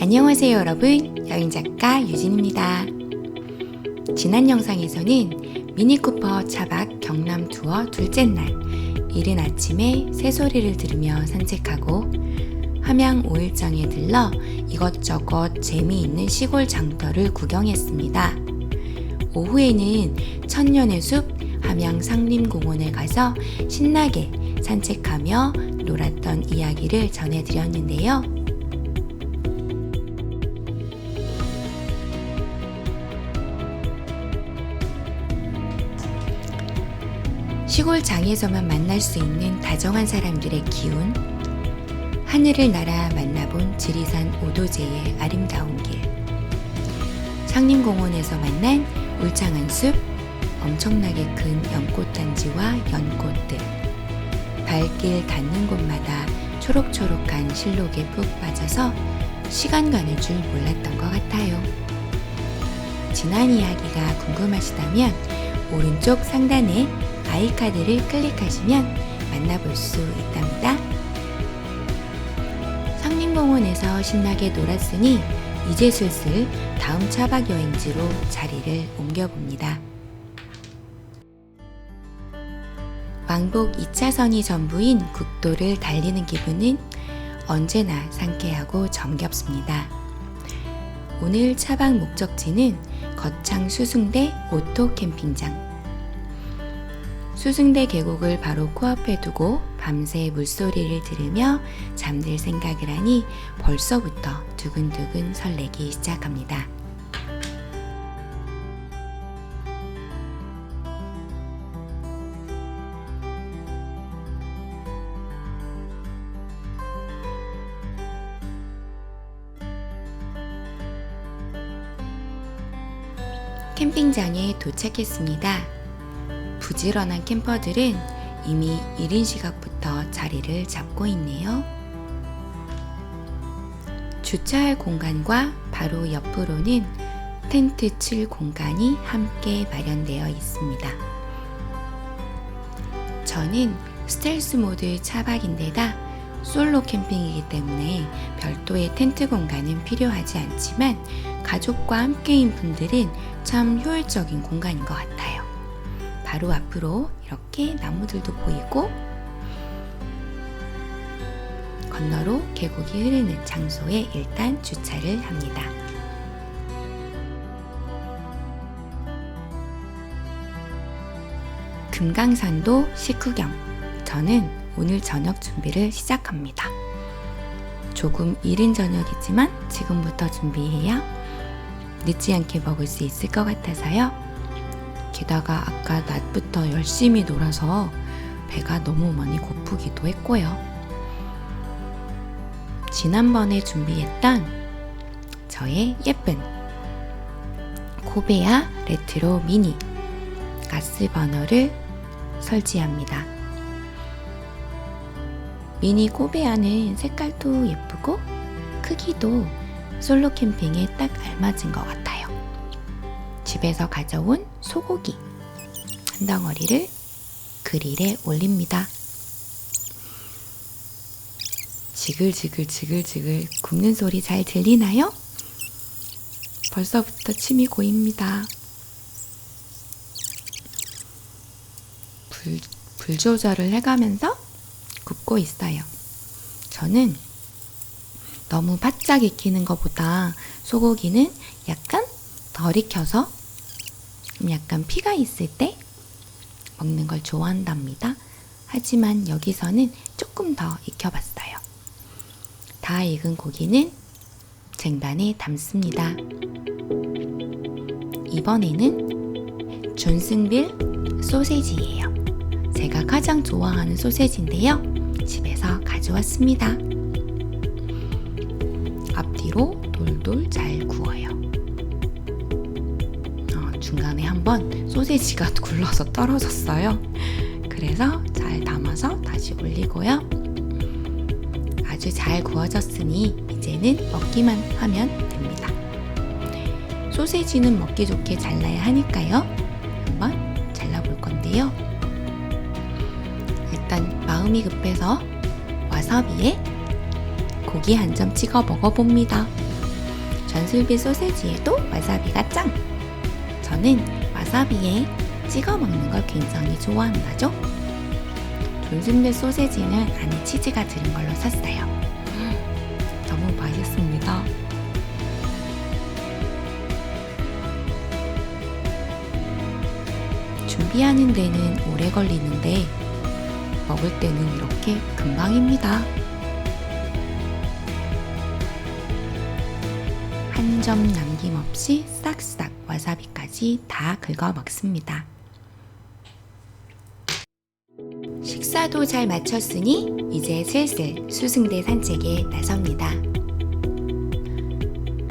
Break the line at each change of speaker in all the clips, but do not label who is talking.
안녕하세요 여러분 여행작가 유진입니다 지난 영상에서는 미니쿠퍼 차박 경남 투어 둘째 날 이른 아침에 새소리를 들으며 산책하고 함양 5일장에 들러 이것저것 재미있는 시골 장터를 구경했습니다. 오후에는 천년의 숲 함양 상림공원에 가서 신나게 산책하며 놀았던 이야기를 전해드렸는데요. 시골 장에서만 만날 수 있는 다정한 사람들의 기운, 하늘을 날아 만나본 지리산 오도제의 아름다운 길, 상림공원에서 만난 울창한 숲, 엄청나게 큰 연꽃단지와 연꽃들, 발길 닿는 곳마다 초록초록한 실록에 푹 빠져서 시간 가는 줄 몰랐던 것 같아요. 지난 이야기가 궁금하시다면 오른쪽 상단에 아이카드를 클릭하시면 만나볼 수 있답니다. 상림공원에서 신나게 놀았으니 이제 슬슬 다음 차박 여행지로 자리를 옮겨봅니다. 왕복 2차선이 전부인 국도를 달리는 기분은 언제나 상쾌하고 정겹습니다. 오늘 차박 목적지는 거창 수승대 오토 캠핑장. 수승대 계곡을 바로 코앞에 두고 밤새 물소리를 들으며 잠들 생각을 하니 벌써부터 두근두근 설레기 시작합니다. 캠핑장에 도착했습니다. 부지런한 캠퍼들은 이미 이른 시각부터 자리를 잡고 있네요. 주차할 공간과 바로 옆으로는 텐트 칠 공간이 함께 마련되어 있습니다. 저는 스텔스 모드 차박인데다 솔로 캠핑이기 때문에 별도의 텐트 공간은 필요하지 않지만 가족과 함께인 분들은 참 효율적인 공간인 것 같아요. 바로 앞으로 이렇게 나무들도 보이고 건너로 계곡이 흐르는 장소에 일단 주차를 합니다. 금강산도 식후경. 저는 오늘 저녁 준비를 시작합니다. 조금 이른 저녁이지만 지금부터 준비해야 늦지 않게 먹을 수 있을 것 같아서요. 게다가 아까 낮부터 열심히 놀아서 배가 너무 많이 고프기도 했고요. 지난번에 준비했던 저의 예쁜 코베아 레트로 미니 가스 버너를 설치합니다. 미니 코베아는 색깔도 예쁘고 크기도 솔로 캠핑에 딱 알맞은 것 같아요. 집에서 가져온 소고기 한 덩어리를 그릴에 올립니다. 지글지글 지글지글 굽는 소리 잘 들리나요? 벌써부터 침이 고입니다. 불, 불 조절을 해가면서 굽고 있어요. 저는 너무 바짝 익히는 것보다 소고기는 약간 덜 익혀서 좀 약간 피가 있을 때 먹는 걸 좋아한답니다. 하지만 여기서는 조금 더 익혀봤어요. 다 익은 고기는 쟁반에 담습니다. 이번에는 존슨빌 소세지예요. 제가 가장 좋아하는 소세지인데요. 집에서 가져왔습니다. 앞뒤로 돌돌 한번 소세지가 굴러서 떨어졌어요. 그래서 잘 담아서 다시 올리고요. 아주 잘 구워졌으니 이제는 먹기만 하면 됩니다. 소세지는 먹기 좋게 잘라야 하니까요. 한번 잘라볼 건데요. 일단 마음이 급해서 와사비에 고기 한 점 찍어 먹어봅니다. 전슬비 소세지에도 와사비가 짱! 저는 와사비에 찍어 먹는 걸 굉장히 좋아한다죠. 존슨배 소세지는 안에 치즈가 들은 걸로 샀어요. 너무 맛있습니다. 준비하는 데는 오래 걸리는데 먹을 때는 이렇게 금방입니다. 한 점 남김없이 싹싹 와사비까지 다 긁어 먹습니다. 식사도 잘 마쳤으니 이제 슬슬 수승대 산책에 나섭니다.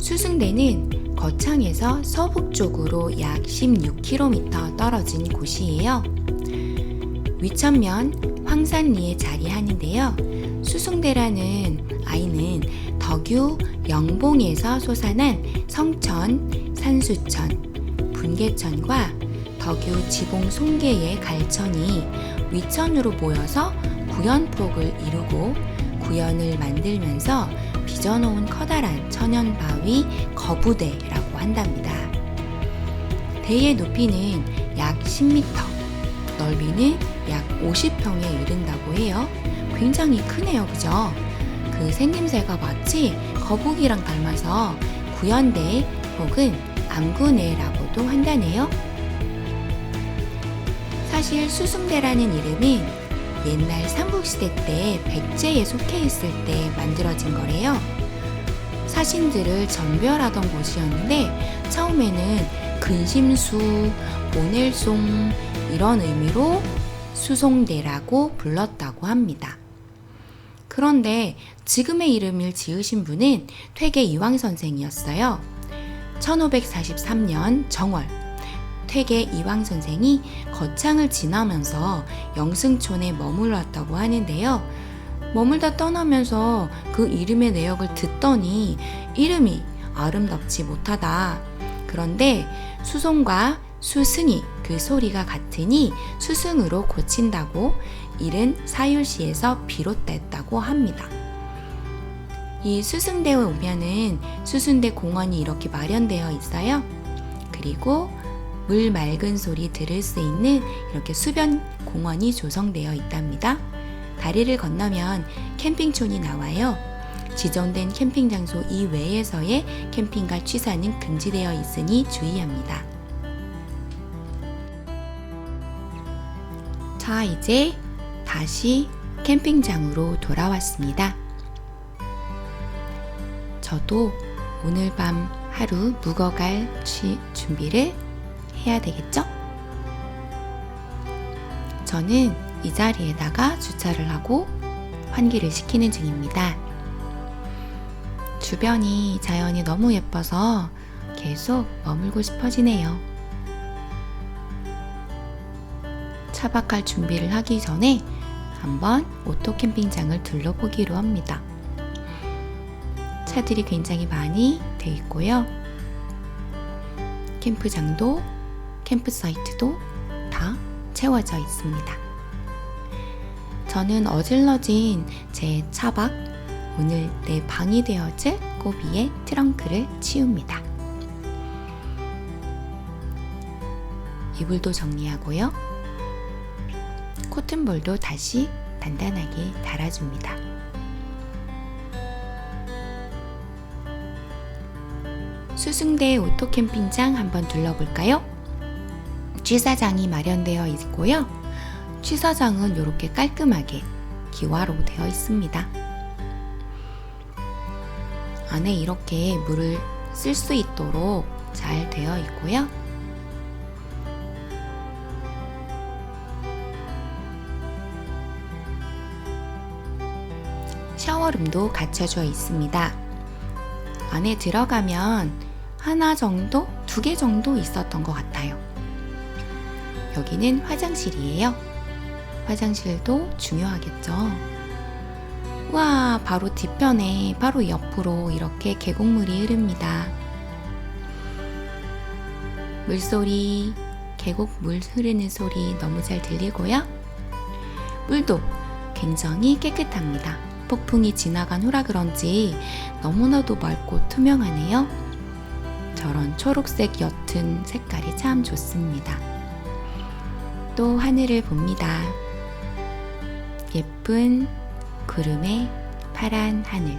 수승대는 거창에서 서북쪽으로 약 16km 떨어진 곳이에요. 위천면 황산리에 자리하는데요. 수승대라는 아이는 덕유 영봉에서 솟아난 성천, 산수천, 분계천과 덕유 지봉 송계의 갈천이 위천으로 모여서 구연폭을 이루고 구연을 만들면서 빚어놓은 커다란 천연바위 거부대라고 한답니다. 대의 높이는 약 10m, 넓이는 약 50평에 이른다고 해요. 굉장히 크네요, 그죠? 그 생김새가 마치 거북이랑 닮아서 구연대 혹은 암구내라고도 한다네요. 사실 수승대라는 이름은 옛날 삼국시대 때 백제에 속해 있을 때 만들어진 거래요. 사신들을 전별하던 곳이었는데 처음에는 근심수, 모넬송 이런 의미로 수송대라고 불렀다고 합니다. 그런데 지금의 이름을 지으신 분은 퇴계 이왕 선생이었어요. 1543년 정월 퇴계 이왕 선생이 거창을 지나면서 영승촌에 머물렀다고 하는데요. 머물다 떠나면서 그 이름의 내역을 듣더니 이름이 아름답지 못하다. 그런데 수송과 수승이 그 소리가 같으니 수승으로 고친다고 이른 사율시에서 비롯됐다고 합니다. 이 수승대에 오면은 수승대 공원이 이렇게 마련되어 있어요. 그리고 물 맑은 소리 들을 수 있는 이렇게 수변 공원이 조성되어 있답니다. 다리를 건너면 캠핑촌이 나와요. 지정된 캠핑 장소 이외에서의 캠핑과 취사는 금지되어 있으니 주의합니다. 자, 이제 다시 캠핑장으로 돌아왔습니다. 저도 오늘 밤 하루 묵어갈 취 준비를 해야 되겠죠? 저는 이 자리에다가 주차를 하고 환기를 시키는 중입니다. 주변이 자연이 너무 예뻐서 계속 머물고 싶어지네요. 차박할 준비를 하기 전에 한번 오토 캠핑장을 둘러보기로 합니다. 차들이 굉장히 많이 돼 있고요. 캠프장도 캠프 사이트도 다 채워져 있습니다. 저는 어질러진 제 차박, 오늘 내 방이 되어질 고비의 트렁크를 치웁니다. 이불도 정리하고요. 코튼볼도 다시 단단하게 달아줍니다. 수승대 오토캠핑장 한번 둘러볼까요? 취사장이 마련되어 있고요. 취사장은 이렇게 깔끔하게 기와로 되어 있습니다. 안에 이렇게 물을 쓸 수 있도록 잘 되어 있고요. 샤워룸도 갖춰져 있습니다. 안에 들어가면 하나 정도, 두 개 정도 있었던 것 같아요. 여기는 화장실이에요. 화장실도 중요하겠죠. 와, 바로 뒤편에, 바로 옆으로 이렇게 계곡물이 흐릅니다. 물소리, 계곡 물 흐르는 소리 너무 잘 들리고요. 물도 굉장히 깨끗합니다. 폭풍이 지나간 후라 그런지 너무나도 맑고 투명하네요. 저런 초록색 옅은 색깔이 참 좋습니다. 또 하늘을 봅니다. 예쁜 구름의 파란 하늘.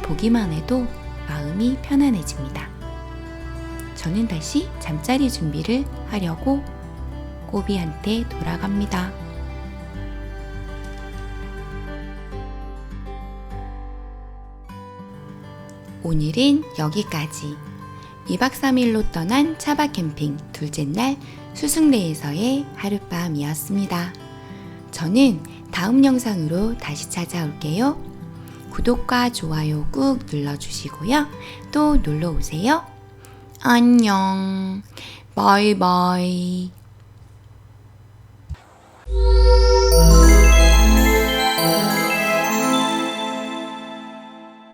보기만 해도 마음이 편안해집니다. 저는 다시 잠자리 준비를 하려고 꼬비한테 돌아갑니다. 오늘은 여기까지. 2박 3일로 떠난 차바 캠핑 둘째 날 수승대에서의 하룻밤이었습니다. 저는 다음 영상으로 다시 찾아올게요. 구독과 좋아요 꾹 눌러주시고요. 또 놀러 오세요. 안녕. 바이바이.